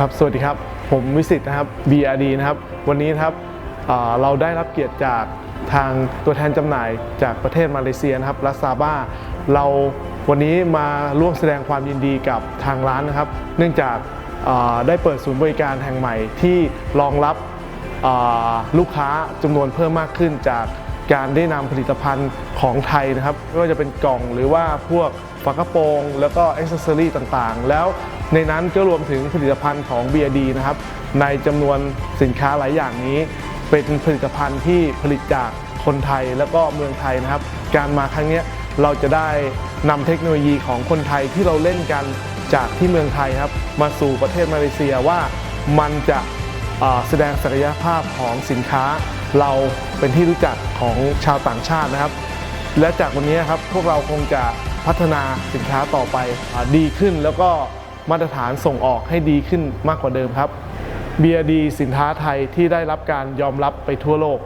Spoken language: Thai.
ครับ สวัสดีครับ ผมวิสิตนะครับ BRD นะครับ วันนี้ครับเราได้รับเกียรติจากทางตัวแทนจำหน่ายจากประเทศมาเลเซียนะครับรัสซาบ้า เราวันนี้มาร่วมแสดงความยินดีกับทางร้านนะครับ เนื่องจากได้เปิดศูนย์บริการแห่งใหม่ที่รองรับลูกค้าจำนวนเพิ่มมากขึ้นจากการได้นำผลิตภัณฑ์ของไทยนะครับไม่ว่าจะเป็นกล่องหรือว่าพวกฝากระโปรง แล้วก็อ็อกเซอรี่ต่างๆ แล้ว ในนั้นก็รวมถึงผลิตภัณฑ์ของ BRD นะครับ ในจำนวนสินค้าหลายอย่างนี้ เป็นผลิตภัณฑ์ที่ผลิตจากคนไทยแล้วก็เมืองไทยนะครับ การมาครั้งนี้เราจะได้นำเทคโนโลยีของคนไทยที่เราเล่นกันจากที่เมืองไทยครับ มาสู่ประเทศมาเลเซียว่ามันจะแสดงศักยภาพของสินค้า เราเป็นที่รู้จักของชาวต่างชาตินะครับ และจากวันนี้ครับพวกเราคงจะพัฒนาสินค้าต่อไปอดีขึ้นแล้วก็ มาตรฐานส่งออกให้ดีขึ้นมากกว่าเดิมครับ BRD สินค้าไทยที่ได้รับการยอมรับไปทั่วโลก